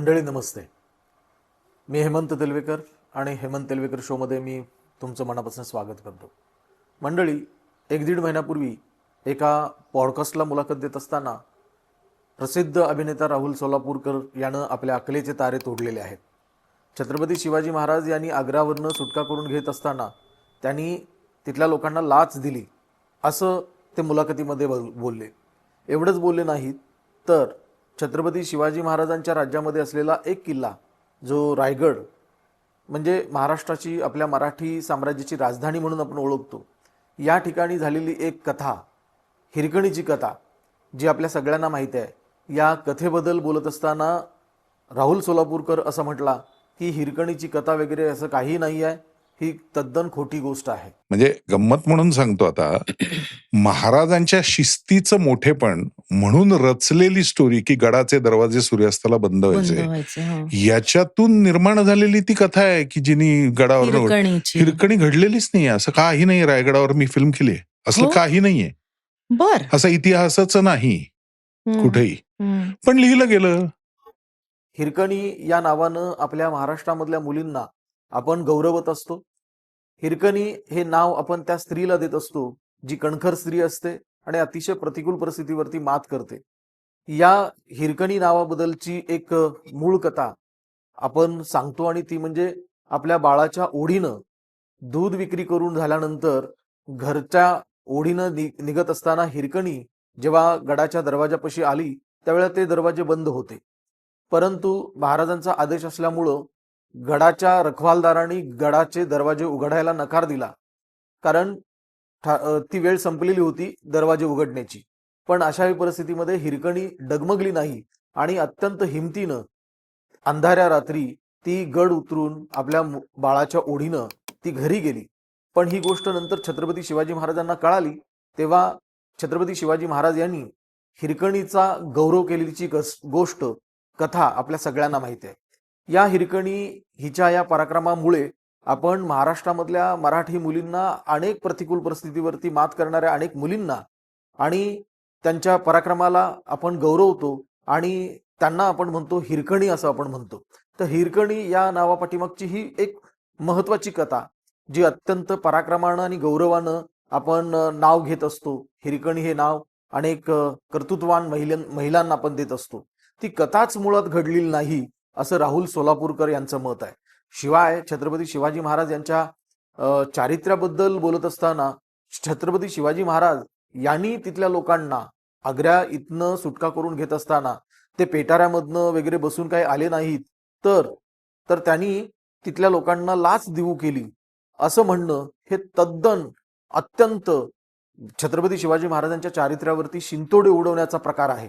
मंडळी नमस्ते. मी हेमंत तेलवेकर आणि हेमंत तेलवेकर शोमध्ये मी तुमचं मनापासून स्वागत करतो. मंडळी एक दीड महिन्यापूर्वी एका पॉडकास्टला मुलाखत देत असताना प्रसिद्ध अभिनेता राहुल सोलापूरकर यानं आपल्या अकलेचे तारे तोडलेले आहेत. छत्रपती शिवाजी महाराज यांनी आग्रावरनं सुटका करून घेत असताना त्यांनी तिथल्या लोकांना लाच दिली असं ते मुलाखतीमध्ये बोल बोलले. एवढंच बोलले नाहीत तर छत्रपती शिवाजी महाराजांच्या राज्यामध्ये असलेला एक किल्ला जो रायगड म्हणजे महाराष्ट्राची आपल्या मराठी साम्राज्याची राजधानी म्हणून आपण ओळखतो. या ठिकाणी झालेली एक कथा हिरकणीची कथा जी आपल्या सगळ्यांना माहीत आहे. या कथेबद्दल बोलत असताना राहुल सोलापूरकर असं म्हटला की हिरकणीची कथा वगैरे असं काही नाही आहे ही तद्दन खोटी गोष्ट आहे. म्हणजे गंमत म्हणून सांगतो आता महाराजांच्या शिस्तीचं मोठेपण म्हणून रचलेली स्टोरी की गडाचे दरवाजे सूर्यास्ताला बंद व्हायचे. हो. याच्यातून निर्माण झालेली ती कथा आहे की जिनी गडावर हिरकणी घडलेलीच नाही असं काही नाही रायगडावर मी फिल्म केली. असलं हो? काही नाहीये. बर. असं इतिहासच नाही. कुठेही. पण लिहिलं गेलं. हिरकणी या नावानं आपल्या महाराष्ट्रामधल्या मुलींना आपण गौरवत असतो. हिरकणी हे नाव आपण त्या स्त्रीला देत असतो जी कणखर स्त्री असते. आणि अतिशय प्रतिकूल परिस्थितीवरती मात करते. या हिरकणी नावाबद्दलची एक मूळ कथा आपण सांगतो आणि ती म्हणजे आपल्या बाळाच्या ओढीनं दूध विक्री करून झाल्यानंतर घरच्या ओढीनं नि निघत असताना हिरकणी जेव्हा गडाच्या दरवाजापाशी आली त्यावेळेला ते दरवाजे बंद होते. परंतु महाराजांचा आदेश असल्यामुळं गडाच्या रखवालदारांनी गडाचे दरवाजे उघडायला नकार दिला. कारण ती वेळ संपलेली होती दरवाजे उघडण्याची. पण अशा परिस्थितीमध्ये हिरकणी डगमगली नाही आणि अत्यंत हिमतीनं अंधाऱ्या रात्री ती गड उतरून आपल्या बाळाच्या ओढीनं ती घरी गेली. पण ही गोष्ट नंतर छत्रपती शिवाजी महाराजांना कळाली. तेव्हा छत्रपती शिवाजी महाराज यांनी हिरकणीचा गौरव केलेलीची कस गोष्ट कथा आपल्या सगळ्यांना माहिती आहे. या हिरकणी हिच्या या पराक्रमामुळे आपण महाराष्ट्रामधल्या मराठी मुलींना अनेक प्रतिकूल परिस्थितीवरती मात करणाऱ्या अनेक मुलींना आणि त्यांच्या पराक्रमाला आपण गौरवतो आणि त्यांना आपण म्हणतो हिरकणी असं आपण म्हणतो. तर हिरकणी या नावापाठीमागची ही एक महत्वाची कथा जी अत्यंत पराक्रमानं आणि गौरवानं आपण नाव घेत असतो. हिरकणी हे नाव अनेक कर्तृत्वान महिलां महिलांना आपण देत असतो. ती कथाच मुळात घडलेली नाही असं राहुल सोलापूरकर यांचं मत आहे. शिवाय छत्रपती शिवाजी महाराज यांच्या चारित्र्याबद्दल बोलत असताना छत्रपती शिवाजी महाराज यांनी तिथल्या लोकांना आग्र्या इथनं सुटका करून घेत असताना ते पेटाऱ्यामधनं वगैरे बसून काही आले नाहीत तर तर त्यांनी तिथल्या लोकांना लाच देऊ केली. असं म्हणणं हे तद्दन अत्यंत छत्रपती शिवाजी महाराजांच्या चारित्र्यावरती शिंतोडे उडवण्याचा प्रकार आहे.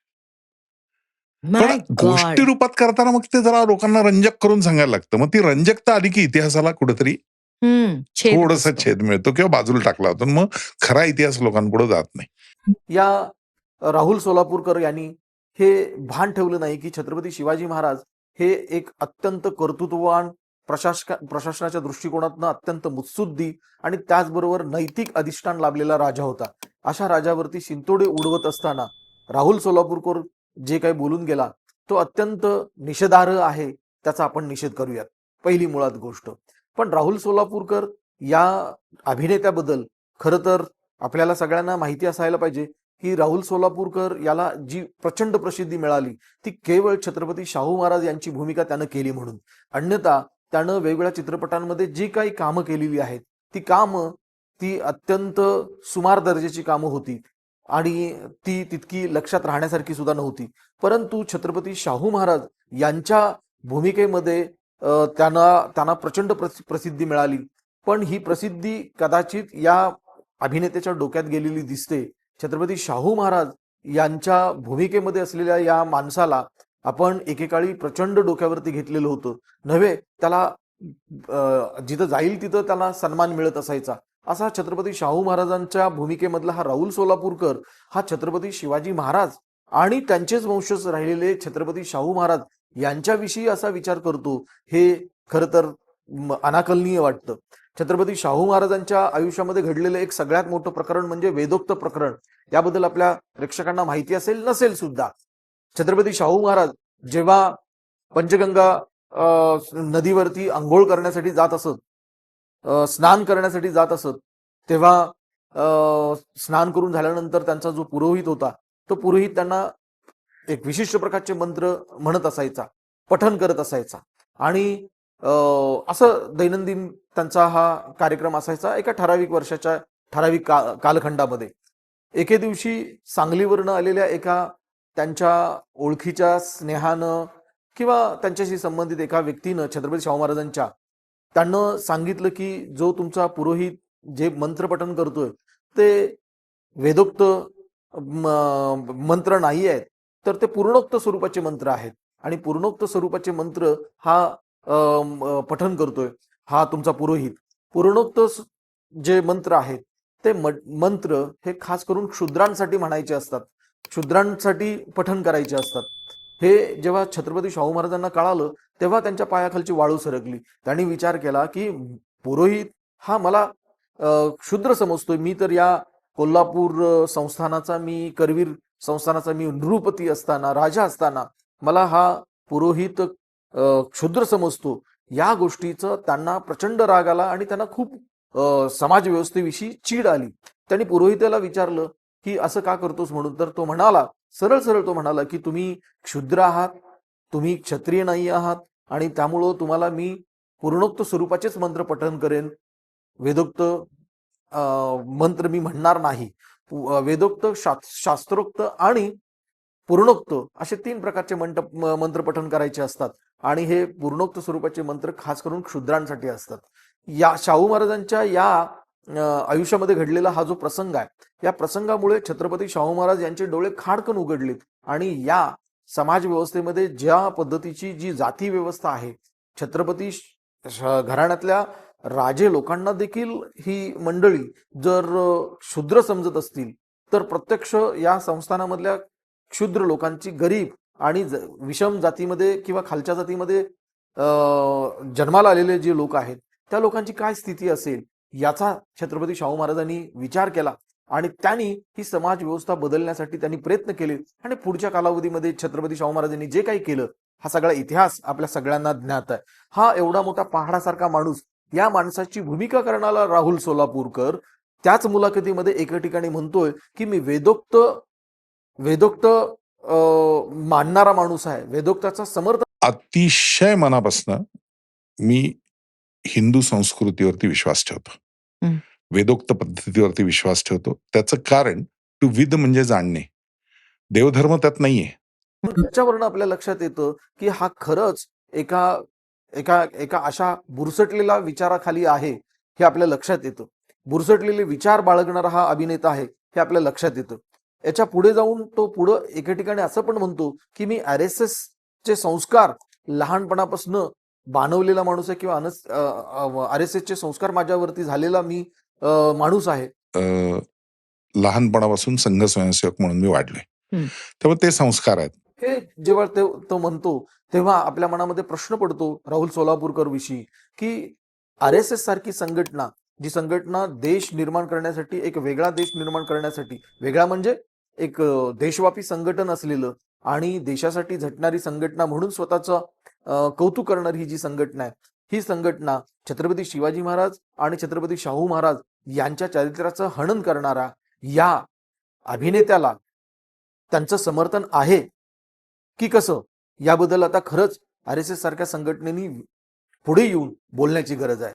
पण. गोष्टी रूपात करताना मग ते जरा लोकांना रंजक करून सांगायला लागतं मग ती रंजकता आली की इतिहासाला कुठेतरी हम्म, छेद थोडस बसतो. छेद मिळतो किंवा बाजूला टाकला होतो मग खरा इतिहास लोकांपुढे जात नाही या राहुल सोलापूरकर यांनी हे भान ठेवलं नाही की छत्रपती शिवाजी महाराज हे एक अत्यंत कर्तृत्ववान प्रशासक प्रशासनाच्या दृष्टिकोनातनं अत्यंत मुत्सुद्दी आणि त्याचबरोबर नैतिक अधिष्ठान लाभलेला राजा होता अशा राजावरती शिंतोडे उडवत असताना राहुल सोलापूरकर जे काही बोलून गेला तो अत्यंत निषेधार्ह आहे त्याचा आपण निषेध करूयात. पहिली मुळात गोष्ट. पण राहुल सोलापूरकर या अभिनेत्याबद्दल खरं तर आपल्याला सगळ्यांना माहिती असायला पाहिजे की राहुल सोलापूरकर याला जी प्रचंड प्रसिद्धी मिळाली ती केवळ छत्रपती शाहू महाराज यांची भूमिका त्यानं केली म्हणून. अन्यथा त्यानं वेगवेगळ्या चित्रपटांमध्ये जी काही कामं केलेली आहेत ती कामं ती अत्यंत सुमार दर्जाची कामं होती. आणि ती तितकी लक्षात राहण्यासारखी सुद्धा नव्हती. परंतु छत्रपती शाहू महाराज यांच्या भूमिकेमध्ये त्यांना त्यांना प्रचंड प्रसि- प्रसिद्धी मिळाली. पण ही प्रसिद्धी कदाचित या अभिनेत्याच्या डोक्यात गेलेली दिसते. छत्रपती शाहू महाराज यांच्या भूमिकेमध्ये असलेल्या या माणसाला आपण एकेकाळी प्रचंड डोक्यावरती घेतलेलं होतं. नव्हे त्याला जिथं जाईल तिथं त्याला सन्मान मिळत असायचा. असा छत्रपती शाहू महाराजांच्या भूमिकेमधला हा राहुल सोलापूरकर हा छत्रपती शिवाजी महाराज आणि त्यांचेच वंशज राहिलेले छत्रपती शाहू महाराज यांच्याविषयी असा विचार करतो हे खरं तर अनाकलनीय वाटतं. छत्रपती शाहू महाराजांच्या आयुष्यामध्ये घडलेलं एक सगळ्यात मोठं प्रकरण म्हणजे वेदोक्त प्रकरण. याबद्दल आपल्या प्रेक्षकांना माहिती असेल नसेल सुद्धा. छत्रपती शाहू महाराज जेव्हा पंचगंगा नदीवरती आंघोळ करण्यासाठी जात असत स्नान करण्यासाठी जात असत तेव्हा स्नान करून झाल्यानंतर त्यांचा जो पुरोहित होता तो पुरोहित त्यांना एक विशिष्ट प्रकारचे मंत्र म्हणत असायचा पठन करत असायचा. आणि असं दैनंदिन त्यांचा हा कार्यक्रम असायचा एका ठराविक वर्षाच्या ठराविक का कालखंडामध्ये. एके दिवशी सांगलीवरनं आलेल्या एका त्यांच्या ओळखीच्या स्नेहानं किंवा त्यांच्याशी संबंधित एका व्यक्तीनं छत्रपती शाहू महाराजांच्या त्यांना सांगितलं की जो तुमचा पुरोहित जे मंत्रपठन करतोय ते वेदोक्त मंत्र नाही आहेत तर ते पूर्णोक्त स्वरूपाचे मंत्र आहेत. आणि पूर्णोक्त स्वरूपाचे मंत्र हा पठन करतोय हा तुमचा पुरोहित. पूर्णोक्त जे मंत्र आहेत ते मंत्र हे खास करून क्षुद्रांसाठी म्हणायचे असतात. क्षुद्रांसाठी पठन करायचे असतात. हे जेव्हा छत्रपती शाहू महाराजांना कळालं तेव्हा त्यांच्या पायाखालची वाळू सरकली. त्यांनी विचार केला की पुरोहित हा मला क्षुद्र समजतोय. मी तर या कोल्हापूर संस्थानाचा मी करवीर संस्थानाचा मी नृपती असताना राजा असताना मला हा पुरोहित क्षुद्र समजतो. या गोष्टीचं त्यांना प्रचंड राग आला आणि त्यांना खूप समाजव्यवस्थेविषयी समाज व्यवस्थेविषयी चीड आली. त्यांनी पुरोहिताला विचारलं की असं का करतोस? म्हणून तर तो म्हणाला सरळ सरळ तो म्हणाला की तुम्ही क्षुद्र आहात तुम्ही क्षत्रिय नाही आहात आणि त्यामुळं तुम्हाला मी पूर्णोक्त स्वरूपाचेच मंत्र पठन करेन. वेदोक्त मंत्र मी म्हणणार नाही. वेदोक्त शास्त्रोक्त आणि पूर्णोक्त असे तीन प्रकारचे मंट मंत्र पठन करायचे असतात. आणि हे पूर्णोक्त स्वरूपाचे मंत्र खास करून क्षुद्रांसाठी असतात. या शाहू महाराजांच्या या आयुष्यामध्ये घडलेला हा जो प्रसंग आहे या प्रसंगामुळे छत्रपती शाहू महाराज यांचे डोळे खाडकन उघडलेत आणि या समाज व्यवस्थेमध्ये ज्या पद्धतीची जी जाती व्यवस्था आहे छत्रपती श- श- घराण्यातल्या राजे लोकांना देखील ही मंडळी जर क्षुद्र समजत असतील तर प्रत्यक्ष या संस्थानामधल्या क्षुद्र लोकांची गरीब आणि ज- विषम जातीमध्ये किंवा खालच्या जातीमध्ये जन्माला आलेले जे लोक आहेत त्या लोकांची काय स्थिती असेल? याचा छत्रपती शाहू महाराजांनी विचार केला आणि त्यांनी ही समाज व्यवस्था बदलण्यासाठी त्यांनी प्रयत्न केले आणि पुढच्या कालावधीमध्ये छत्रपती शाहू महाराजांनी जे काही केलं हा सगळा इतिहास आपल्या सगळ्यांना ज्ञात आहे. हा एवढा मोठा पहाडासारखा माणूस या माणसाची भूमिका करणारा राहुल सोलापूरकर त्याच मुलाखतीमध्ये एका ठिकाणी म्हणतोय की मी वेदोक्त वेदोक्त मानणारा माणूस आहे. वेदोक्ताचा समर्थ अतिशय मनापासनं मी हिंदू संस्कृतीवरती विश्वास ठेवतो. वेदोक्त पद्धतीवरती विश्वास ठेवतो. त्याचं कारण टू विद म्हणजे जाणणे. देवधर्म त्यात नाहीये. त्याच्यावरनं आपल्या लक्षात येतं की हा खरंच एका एका एका अशा बुरसटलेल्या विचाराखाली आहे हे आपल्या लक्षात येतं. बुरसटलेले विचार बाळगणारा हा अभिनेता आहे हे आपल्या लक्षात येतं. याच्यापुढे जाऊन तो पुढं एके ठिकाणी असं पण म्हणतो की मी आर एस एस चे संस्कार लहानपणापासून बाणवलेला माणूस आहे किंवा आर एस एस चे संस्कार माझ्यावरती झालेला मी माणूस आहे. लहानपणापासून संघ स्वयंसेवक म्हणून मी वाढलोय. तेव्हा ते संस्कार आहेत. हे जेव्हा ते तो म्हणतो तेव्हा आपल्या मनामध्ये प्रश्न पडतो राहुल सोलापूरकर विषयी की आर एस एस सारखी संघटना जी संघटना देश निर्माण करण्यासाठी एक वेगळा देश निर्माण करण्यासाठी वेगळा म्हणजे एक देशव्यापी संघटन असलेलं आणि देशासाठी झटणारी संघटना म्हणून स्वतःचं कौतुक करणारी ही जी संघटना आहे ही संघटना छत्रपती शिवाजी महाराज आणि छत्रपती शाहू महाराज यांच्या चारित्र्याचं हनन करणारा या अभिनेत्याला त्यांचं समर्थन आहे की कसं? याबद्दल आता खरंच आर एस एस सारख्या संघटनेनी पुढे येऊन बोलण्याची गरज आहे.